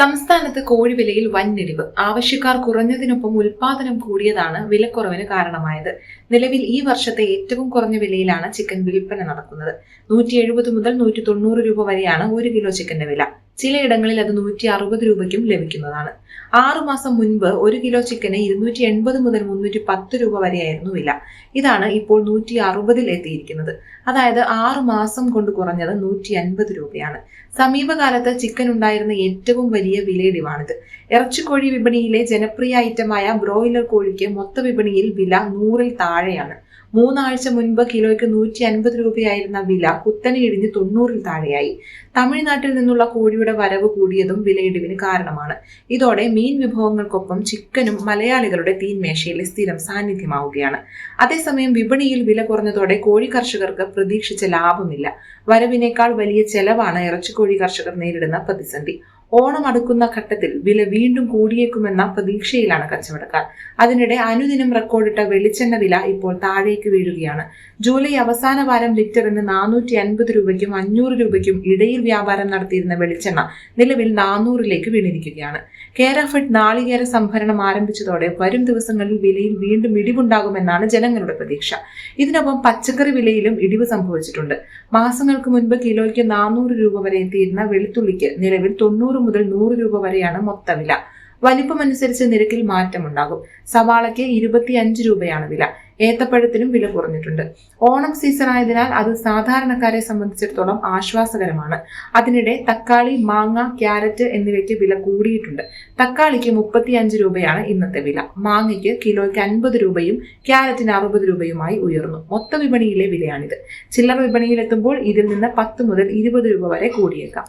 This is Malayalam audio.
സംസ്ഥാനത്ത് കോഴി വിലയിൽ വൻ ഇടിവ് ആവശ്യക്കാർ കുറഞ്ഞതിനൊപ്പം ഉൽപാദനം കൂടിയതാണ് വിലക്കുറവിന് കാരണമായത്. നിലവിൽ ഈ വർഷത്തെ ഏറ്റവും കുറഞ്ഞ വിലയിലാണ് ചിക്കൻ വിൽപ്പന നടക്കുന്നത്. നൂറ്റി എഴുപത് മുതൽ നൂറ്റി തൊണ്ണൂറ് രൂപ വരെയാണ് ഒരു കിലോ ചിക്കന്റെ വില. ചിലയിടങ്ങളിൽ അത് നൂറ്റി അറുപത് രൂപയ്ക്കും ലഭിക്കുന്നതാണ്. ആറുമാസം മുൻപ് ഒരു കിലോ ചിക്കന് ഇരുന്നൂറ്റി എൺപത് മുതൽ മുന്നൂറ്റി പത്ത് രൂപ വരെയായിരുന്നു വില. ഇതാണ് ഇപ്പോൾ നൂറ്റി അറുപതിൽ എത്തിയിരിക്കുന്നത്. അതായത് ആറു മാസം കൊണ്ട് കുറഞ്ഞത് നൂറ്റി അൻപത് രൂപയാണ്. സമീപകാലത്ത് ചിക്കൻ ഉണ്ടായിരുന്ന ഏറ്റവും വലിയ വിലയിടിവാണിത്. ഇറച്ചിക്കോഴി വിപണിയിലെ ജനപ്രിയ ഐറ്റമായ ബ്രോയിലർ കോഴിക്ക് മൊത്ത വിപണിയിൽ വില നൂറിൽ താഴെയാണ്. മൂന്നാഴ്ച മുൻപ് കിലോയ്ക്ക് നൂറ്റി അൻപത് രൂപയായിരുന്ന വില കുത്തനെ ഇടിഞ്ഞ് തൊണ്ണൂറിൽ താഴെയായി. തമിഴ്നാട്ടിൽ നിന്നുള്ള കോഴിയുടെ വരവ് കൂടിയതും വിലയിടിവിന് കാരണമാണ്. ഇതോടെ മീൻ വിഭവങ്ങൾക്കൊപ്പം ചിക്കനും മലയാളികളുടെ തീൻമേശയിലെ സ്ഥിരം സാന്നിധ്യമാവുകയാണ്. അതേസമയം വിപണിയിൽ വില കുറഞ്ഞതോടെ കോഴി കർഷകർക്ക് പ്രതീക്ഷിച്ച ലാഭമില്ല. വരവിനേക്കാൾ വലിയ ചെലവാണ് ഇറച്ചിക്കോഴി കർഷകർ നേരിടുന്ന പ്രതിസന്ധി. ഓണം അടുക്കുന്ന ഘട്ടത്തിൽ വില വീണ്ടും കൂടിയേക്കുമെന്ന പ്രതീക്ഷയിലാണ് കച്ചവടക്കാർ. അതിനിടെ അനുദിനം റെക്കോർഡിട്ട വെളിച്ചെണ്ണ വില ഇപ്പോൾ താഴേക്ക് വീഴുകയാണ്. ജൂലൈ അവസാന വാരം ലിറ്ററിന് നാനൂറ്റി അൻപത് രൂപയ്ക്കും അഞ്ഞൂറ് രൂപയ്ക്കും ഇടയിൽ വ്യാപാരം നടത്തിയിരുന്ന വെളിച്ചെണ്ണ നിലവിൽ നാനൂറിലേക്ക് വീണിരിക്കുകയാണ്. കേരഫെഡ് നാളികേര സംഭരണം ആരംഭിച്ചതോടെ വരും ദിവസങ്ങളിൽ വിലയിൽ വീണ്ടും ഇടിവുണ്ടാകുമെന്നാണ് ജനങ്ങളുടെ പ്രതീക്ഷ. ഇതിനൊപ്പം പച്ചക്കറി വിലയിലും ഇടിവ് സംഭവിച്ചിട്ടുണ്ട്. മാസങ്ങൾക്ക് മുൻപ് കിലോയ്ക്ക് നാനൂറ് രൂപ വരെ എത്തിയിരുന്ന വെളുത്തുള്ളിക്ക് നിലവിൽ തൊണ്ണൂറ് മുതൽ നൂറ് രൂപ വരെയാണ് മൊത്ത വില. വലിപ്പമനുസരിച്ച് നിരക്കിൽ മാറ്റമുണ്ടാകും. സവാളയ്ക്ക് ഇരുപത്തി അഞ്ച് രൂപയാണ് വില. ഏത്തപ്പഴത്തിനും വില കുറഞ്ഞിട്ടുണ്ട്. ഓണം സീസൺ ആയതിനാൽ അത് സാധാരണക്കാരെ സംബന്ധിച്ചിടത്തോളം ആശ്വാസകരമാണ്. അതിനിടെ തക്കാളി മാങ്ങ ക്യാരറ്റ് എന്നിവയ്ക്ക് വില കൂടിയിട്ടുണ്ട്. തക്കാളിക്ക് മുപ്പത്തി അഞ്ച് രൂപയാണ് ഇന്നത്തെ വില. മാങ്ങയ്ക്ക് കിലോയ്ക്ക് അൻപത് രൂപയും ക്യാരറ്റിന് അറുപത് രൂപയുമായി ഉയർന്നു. മൊത്ത വിപണിയിലെ വിലയാണിത്. ചില്ലറ വിപണിയിലെത്തുമ്പോൾ ഇതിൽ നിന്ന് പത്ത് മുതൽ ഇരുപത് രൂപ വരെ കൂടിയേക്കാം.